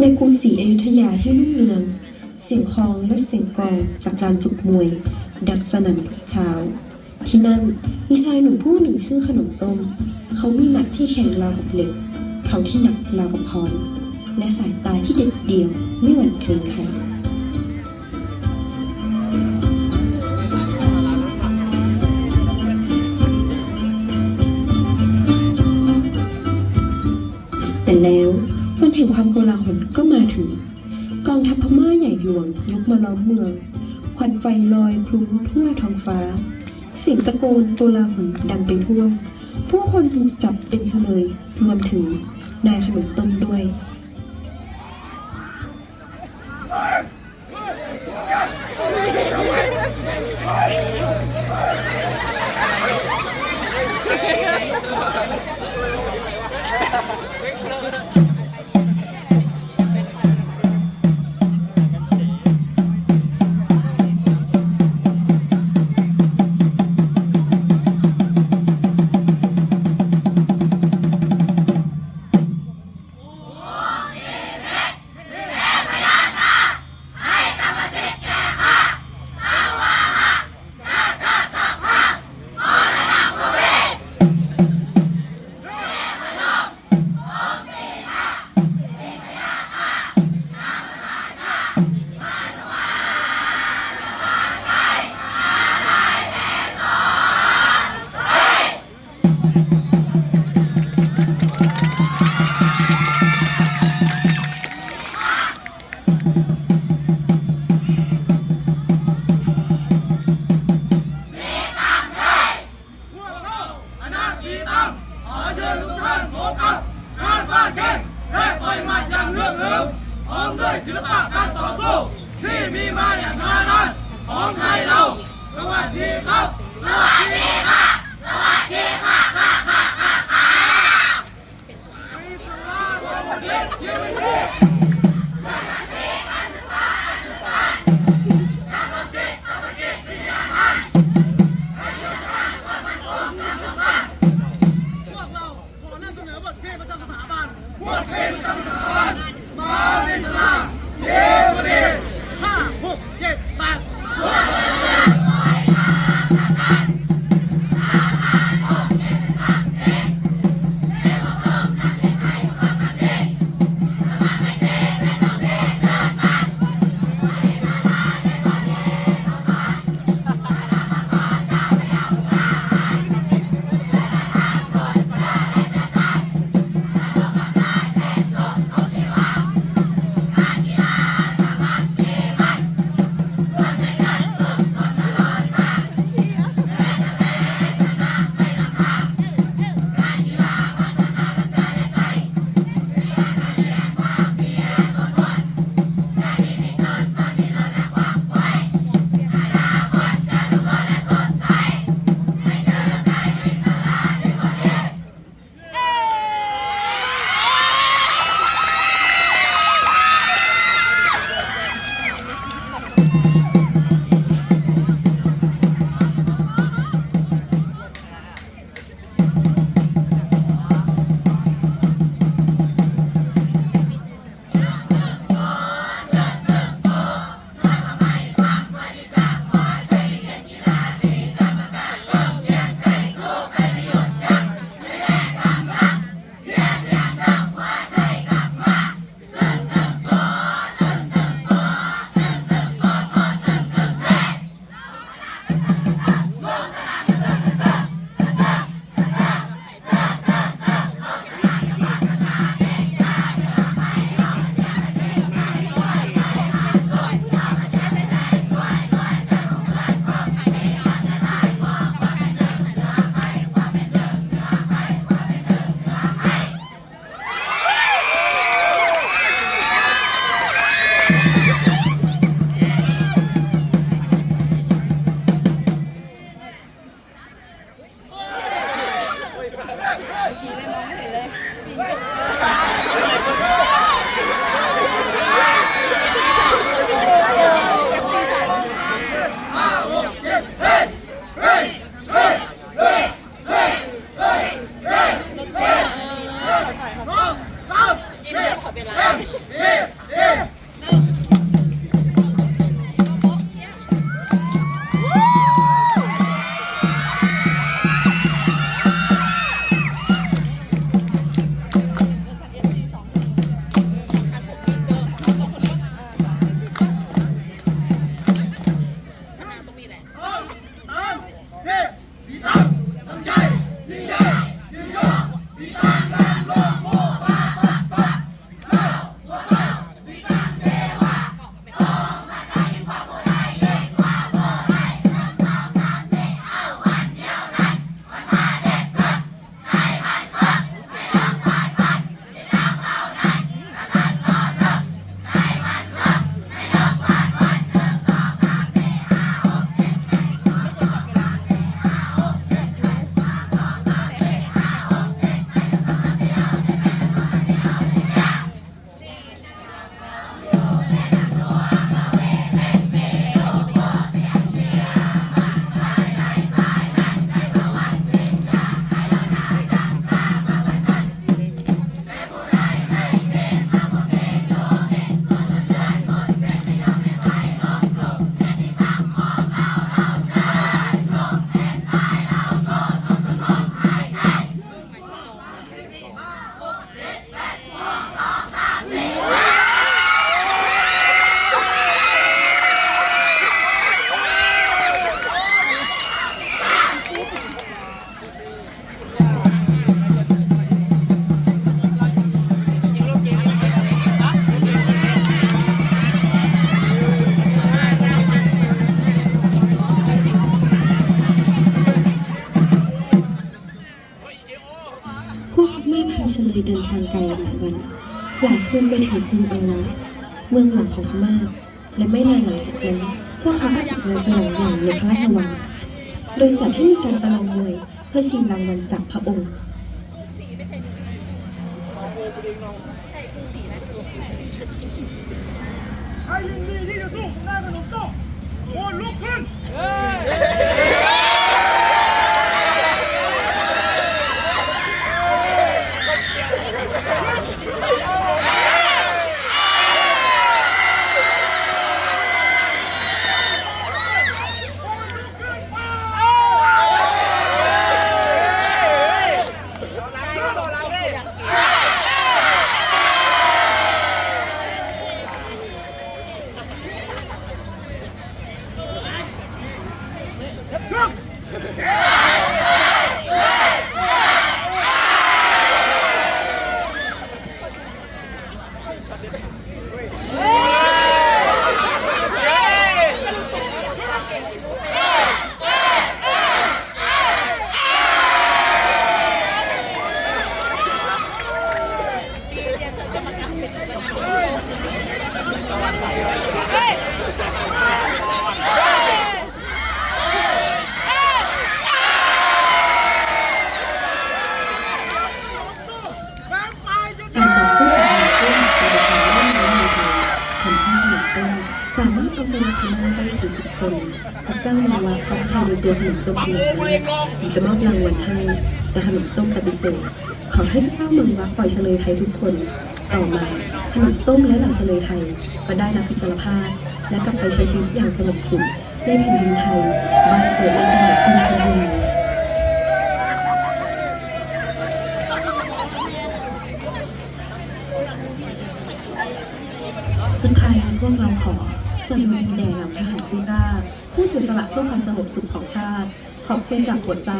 ในกรุงศรีอยุธยาที่รุ่งเรือง เสียงคลองและเสียงกองจากลานฝึกมวย ดังสนั่นทุกเช้า ที่นั่นมีชายหนุ่มผู้หนึ่งชื่อขนมต้ม เขามีหมัดที่แข็งราวกับเหล็ก เขาที่หนักราวกับคอนและสายตาที่เด็ดเดี่ยวไม่หวั่นเกรงใครแต่แล้ว นแห่งความโกลาหลก็มาถึง กองทัพพม่าใหญ่หลวงยกมาล้อมเมือง ควันไฟลอยคลุ้งทั่วท้องฟ้า เสียงตะโกนโกลาหลดังไปทั่ว ผู้คนถูกจับเป็นเฉลย รวมถึงนายขนมต้มด้วย รื่องเอิมพร้อมด้วยศิลปะการต่อสู้ที่มีมาอย่างช้านานของไทยเราสวัสดีครับสวัสดีค่ะ ทางไกลหลายวันหลายคืนไปถึงกรุงอังวะเมืองหลวงของพม่าและไม่นานหลังจากนั้น พวกเขาก็จัดงานฉลองใหญ่ในพระราชวัง โดยจัดให้มีการประลองมวยเพื่อชิงรางวัลจากพระองค์ใครยินดีที่จะสู้นายขนมต้มโอนลุกขึ้น การต่อสู้กับนายต้นเป็นการเล่นน้ำในไทยทำให้ขนมต้มสามารถเอาชนะพม่าได้ถึงสิบคนพระเจ้านาวาพระทัยในตัวขนมต้มขนาดนั้นจึงจะมอบรางวัลให้ แต่ขนมต้มปฏิเสธ ขอให้พระเจ้าเมืองวัดปล่อยเฉลยไทยทุกคน ต่อมาขนมต้มและเหล่าเฉลยไทย ก็ได้รับอิสรภาพ และกลับไปใช้ชีวิตอย่างสงบสุขในแผ่นดินไทย บ้านเกิด เสียสละเพื่อความสงบสุขของชาติ ขอบคุณจากหัวใจ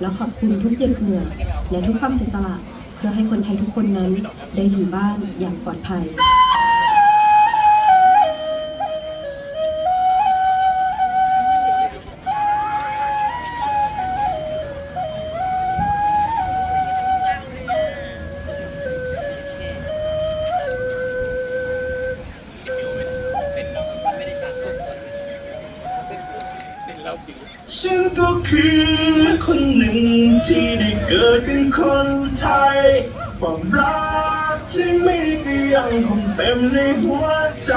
และขอบคุณทุกหยดเหงื่อ และทุกความเสียสละ เพื่อให้คนไทยทุกคนนั้นได้อยู่บ้านอย่างปลอดภัย ฉันก็คือคนหนึ่งที่ได้เกิดเป็นคนไทยความรักที่ไม่ได้ยังคงเต็มในหัวใจ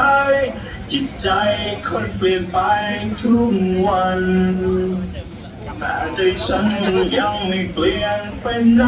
จิตใจคนเปลี่ยนไปทุกวัน แต่ใจฉันยังไม่เปลี่ยนไปไหน